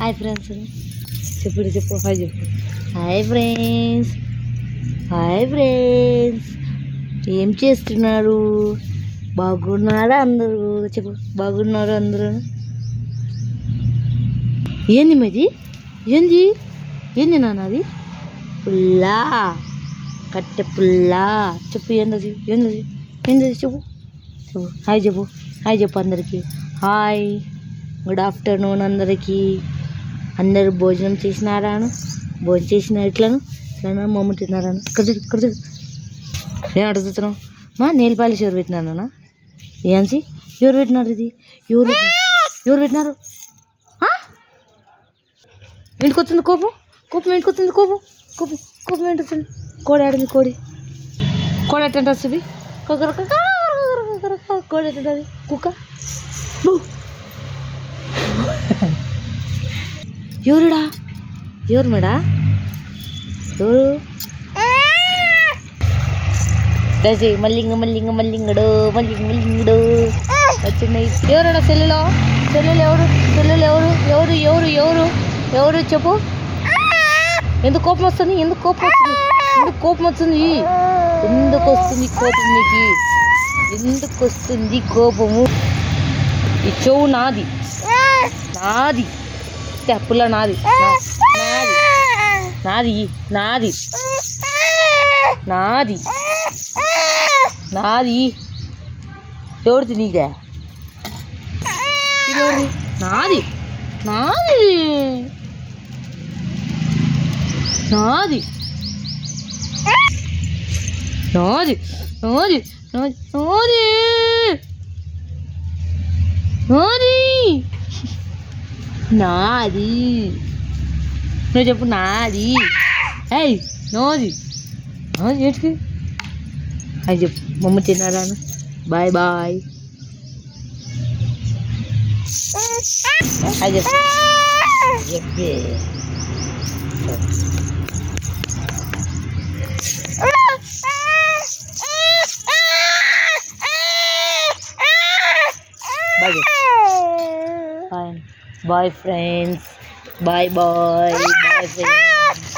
Hi friends చెప్పు చెప్పు hi చెప్పు. హాయ్ ఫ్రెండ్స్ హాయ్ ఫ్రెండ్స్ ఏం చేస్తున్నారు? బాగున్నారా అందరూ? చెప్పు బాగున్నారు అందరూ? ఏంది మరి ఏంది? ఏంది నాన్నది పుల్లా. కట్టె పుల్లా. చెప్పు ఏందది? ఏందది? ఏందది? చెప్పు. చెప్పు హాయ్ చెప్పు. హాయ్ చెప్పు అందరికీ. హాయ్ గుడ్ ఆఫ్టర్నూన్ అందరికీ. అందరూ భోజనం చేసినారాను? భోజనం చేసిన ఎట్లను? ఇట్లా మమ్మ తిన్నారాను? ఇక్కడ ఇక్కడ నేను అడుగుతున్నాను మా నేల్ పాలిష్ ఎవరు పెట్టినానా ఏంసి ఎవరు పెట్టినారు ఇది? ఎవరు ఎవరు పెట్టినారు? ఆ? కోపం? కోపం ఇంటికి కోపం? కోపం కోపం ఇంటికి కోడి ఆడింది కోడి. కోడి ఎట్టంట వస్తుంది కోడి ఎట్టంటది కుక్క? ఎవరుడా? ఎవరు మేడా? ఎవరు? దసి మల్లింగ మల్లింగ మల్లింగడు మల్లింగ మల్లింగడు. వచ్చింది. ఎవరుడా సెల్లులో? సెల్లులు ఎవరు? సెల్లులు ఎవరు? ఎవరు ఎవరు ఎవరు? ఎవరు? చెప్పు. ఎందుకు కోపం వస్తుంది? ఎందుకు కోపం వస్తుంది? ఎందుకు కోపం వస్తుంది? ఎందుకు వస్తుంది కోపం నీకు? ఎందుకు వస్తుంది కోపము? ఈ చెవు నాది. నాది. తెప్పుల నాది నా- నాది నాది నాది నాది ఎవరిది నీదే ఇది ఎవరిది? నాది నాది నాది నాది నాది నాది నాది నాది నాది. నువ్వు చెప్పు నాది. ఏయ్ నోది. నాది ఏంటికి? అది చెప్పు. మమ్మ తిన్నారా బాయ్ బాయ్. అది చెప్పు. చెప్పే. Bye Bye. Bye friends. Bye boys. bye friends.